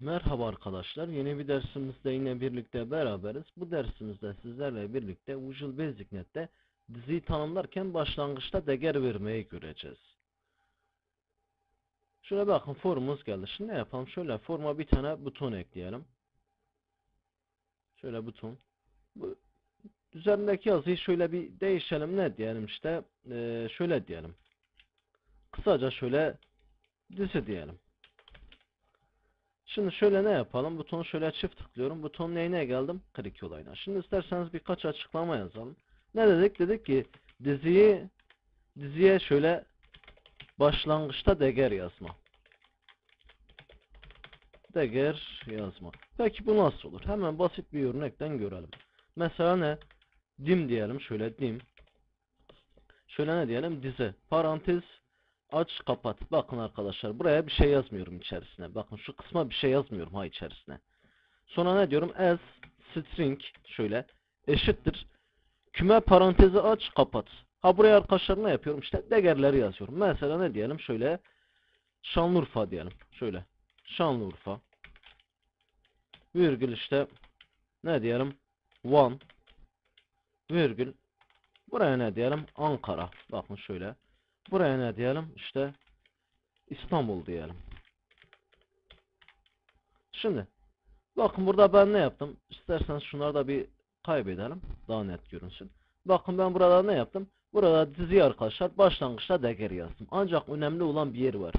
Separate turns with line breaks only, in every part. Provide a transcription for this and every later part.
Merhaba arkadaşlar. Yeni bir dersimizde yine birlikte beraberiz. Bu dersimizde sizlerle birlikte Visual Basic Net'te diziyi tanımlarken başlangıçta değer vermeyi göreceğiz. Şöyle bakın formumuz geldi. Şimdi ne yapalım? Şöyle forma bir tane buton ekleyelim. Şöyle buton. Bu üzerindeki yazıyı şöyle bir değişelim. Ne diyelim işte? Ee, şöyle diyelim. Kısaca şöyle dizi diyelim. Şimdi şöyle ne yapalım? Butonu şöyle çift tıklıyorum. Butonun neyine geldim? Click olayına. Şimdi isterseniz birkaç açıklama yazalım. Ne dedik? Dedik ki diziyi diziye şöyle başlangıçta değer yazma. Değer yazma. Peki bu nasıl olur? Hemen basit bir örnekten görelim. Mesela ne? Dim diyelim. Şöyle dim. Şöyle ne diyelim? Dizi. Parantez Aç kapat. Bakın arkadaşlar buraya bir şey yazmıyorum içerisine. Bakın şu kısma bir şey yazmıyorum ha içerisine. Sonra ne diyorum? As string şöyle eşittir. Küme parantezi aç kapat. Ha buraya arkadaşlar ne yapıyorum? İşte değerleri yazıyorum. Mesela ne diyelim? Şöyle Şanlıurfa diyelim. Şöyle Şanlıurfa virgül işte ne diyelim? One virgül buraya ne diyelim? Ankara. Bakın şöyle. Buraya ne diyelim? İşte İstanbul diyelim. Şimdi bakın burada ben ne yaptım? İsterseniz şunları da bir kaybedelim. Daha net görünsün. Bakın ben burada ne yaptım? Burada dizi arkadaşlar başlangıçta değer yazdım. Ancak önemli olan bir yer var.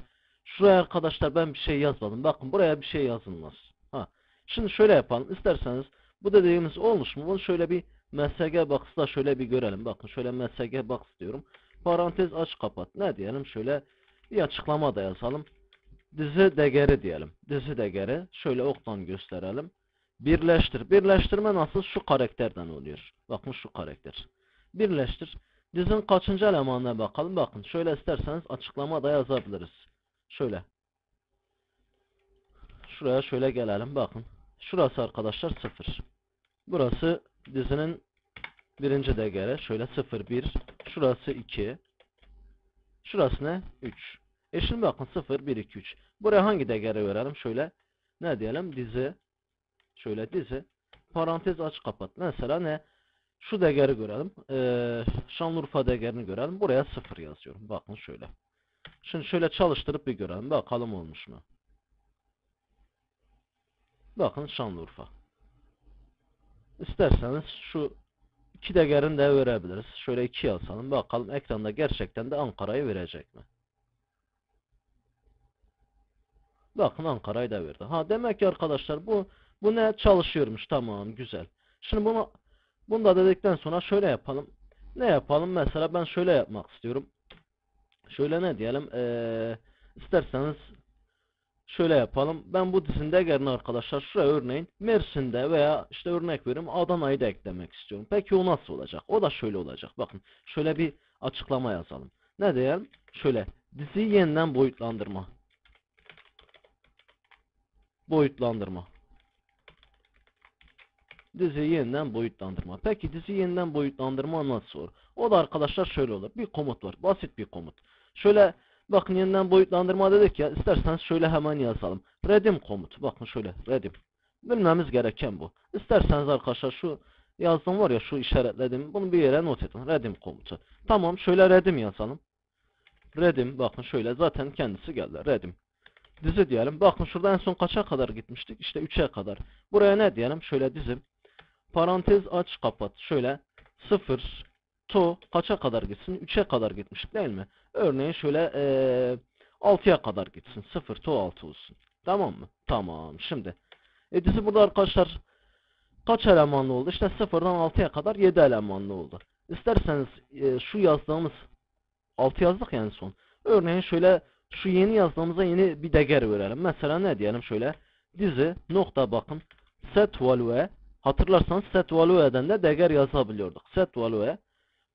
Şuraya arkadaşlar ben bir şey yazmadım. Bakın buraya bir şey yazılmaz. Ha. Şimdi şöyle yapalım. İsterseniz bu dediğimiz olmuş mu? Bunu şöyle bir MSG box'ta şöyle bir görelim. Bakın şöyle MSG box diyorum. Parantez aç kapat. Ne diyelim? Şöyle bir açıklama da yazalım. Dizi değeri diyelim. Dizi değeri. Şöyle oktan gösterelim. Birleştir. Birleştirme nasıl? Şu karakterden oluyor. Bakın şu karakter. Birleştir. Dizinin kaçıncı elemanına bakalım. Bakın şöyle isterseniz açıklama da yazabiliriz. Şöyle. Şuraya şöyle gelelim. Bakın. Şurası arkadaşlar 0. Burası dizinin birinci değeri. Şöyle 0, 1. Şurası 2. Şurası ne? 3. E şimdi bakın 0, 1, 2, 3. Buraya hangi değeri verelim? Şöyle ne diyelim? Dizi. Şöyle dizi. Parantez aç kapat. Mesela ne? Şu değeri görelim. Ee, Şanlıurfa değerini görelim. Buraya 0 yazıyorum. Bakın şöyle. Şimdi şöyle çalıştırıp bir görelim. Bakalım olmuş mu? Bakın Şanlıurfa. İsterseniz şu iki değerini de verebiliriz. Şöyle 2 yazalım. Bakalım ekranda gerçekten de Ankara'yı verecek mi? Bakın Ankara'yı da verdi. Ha demek ki arkadaşlar bu bu ne çalışıyormuş. Tamam güzel. Şimdi bunu bunu da dedikten sonra şöyle yapalım. Ne yapalım? Mesela ben şöyle yapmak istiyorum. Şöyle ne diyelim? Ee, isterseniz şöyle yapalım. Ben bu dizinin değerini arkadaşlar şuraya örneğin Mersin'de veya işte örnek vereyim Adana'yı da eklemek istiyorum. Peki o nasıl olacak? O da şöyle olacak. Bakın şöyle bir açıklama yazalım. Ne diyelim? Şöyle diziyi yeniden boyutlandırma. Boyutlandırma. Diziyi yeniden boyutlandırma. Peki diziyi yeniden boyutlandırma nasıl olur? O da arkadaşlar şöyle olur. Bir komut var. Basit bir komut. Şöyle bakın yeniden boyutlandırma dedik ya. İsterseniz şöyle hemen yazalım. Redim komutu. Bakın şöyle redim. Bilmemiz gereken bu. İsterseniz arkadaşlar şu yazdım var ya şu işaretledim. Bunu bir yere not edin. Redim komutu. Tamam şöyle redim yazalım. Redim bakın şöyle zaten kendisi geldi. Redim. Dizi diyelim. Bakın şurada en son kaça kadar gitmiştik? İşte 3'e kadar. Buraya ne diyelim? Şöyle dizim. Parantez aç kapat. Şöyle 0 to kaça kadar gitsin? 3'e kadar gitmiştik değil mi? Örneğin şöyle ee, 6'ya kadar gitsin. 0 to 6 olsun. Tamam mı? Tamam. Şimdi e, dizi burada arkadaşlar kaç elemanlı oldu? İşte 0'dan 6'ya kadar 7 elemanlı oldu. İsterseniz e, şu yazdığımız 6 yazdık yani son. Örneğin şöyle şu yeni yazdığımıza yeni bir değer verelim. Mesela ne diyelim şöyle dizi nokta bakın set value hatırlarsanız set value'den de değer yazabiliyorduk. Set value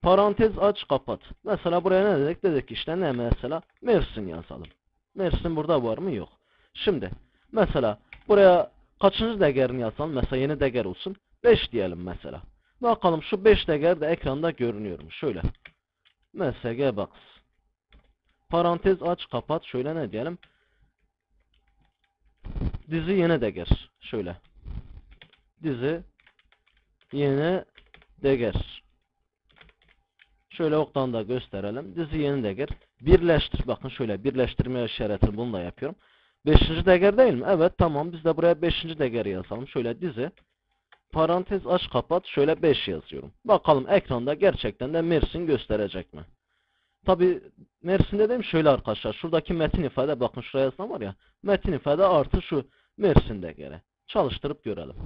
parantez aç kapat. Mesela buraya ne dedik? Dedik işte ne mesela Mersin yazalım. Mersin burada var mı? Yok. Şimdi mesela buraya kaçıncı değerini yazalım? Mesela yeni değer olsun. 5 diyelim mesela. Bakalım şu 5 değer de ekranda görünüyor mu? Şöyle. MSG box. Parantez aç kapat. Şöyle ne diyelim? dizi yeni değer. Şöyle. Dizi yeni değer. Şöyle oktan da gösterelim. Dizi yeni değer. Birleştir. Bakın şöyle birleştirme işaretini bununla yapıyorum. Beşinci değer değil mi? Evet tamam. Biz de buraya beşinci değeri yazalım. Şöyle dizi. Parantez aç kapat. Şöyle 5 yazıyorum. Bakalım ekranda gerçekten de Mersin gösterecek mi? Tabi Mersin dediğim şöyle arkadaşlar. Şuradaki metin ifade bakın şuraya yazılan var ya. Metin ifade artı şu Mersin değeri. Çalıştırıp görelim.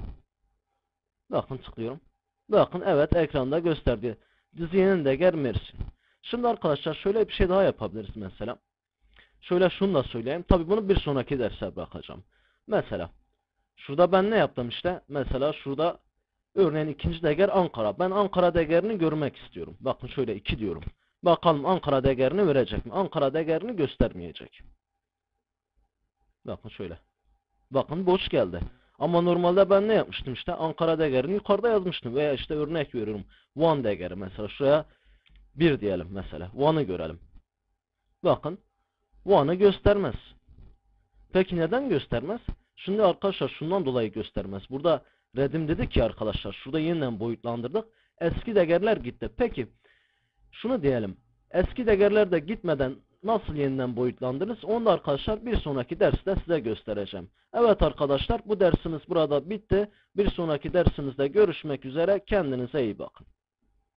Bakın tıklıyorum. Bakın evet ekranda gösterdi. Diziyenin değer Mersin. Şimdi arkadaşlar şöyle bir şey daha yapabiliriz mesela. Şöyle şunu da söyleyeyim. Tabi bunu bir sonraki derse bırakacağım. Mesela şurada ben ne yaptım işte? Mesela şurada örneğin ikinci değer Ankara. Ben Ankara değerini görmek istiyorum. Bakın şöyle 2 diyorum. Bakalım Ankara değerini verecek mi? Ankara değerini göstermeyecek. Bakın şöyle. Bakın boş geldi. Ama normalde ben ne yapmıştım işte Ankara değerini yukarıda yazmıştım veya işte örnek veriyorum. Van değeri mesela şuraya 1 diyelim mesela. Van'ı görelim. Bakın Van'ı göstermez. Peki neden göstermez? Şimdi arkadaşlar şundan dolayı göstermez. Burada Redim dedi ki arkadaşlar şurada yeniden boyutlandırdık. Eski değerler gitti. Peki şunu diyelim. Eski değerler de gitmeden nasıl yeniden boyutlandınız? Onu da arkadaşlar bir sonraki derste size göstereceğim. Evet arkadaşlar bu dersimiz burada bitti. Bir sonraki dersimizde görüşmek üzere. Kendinize iyi bakın.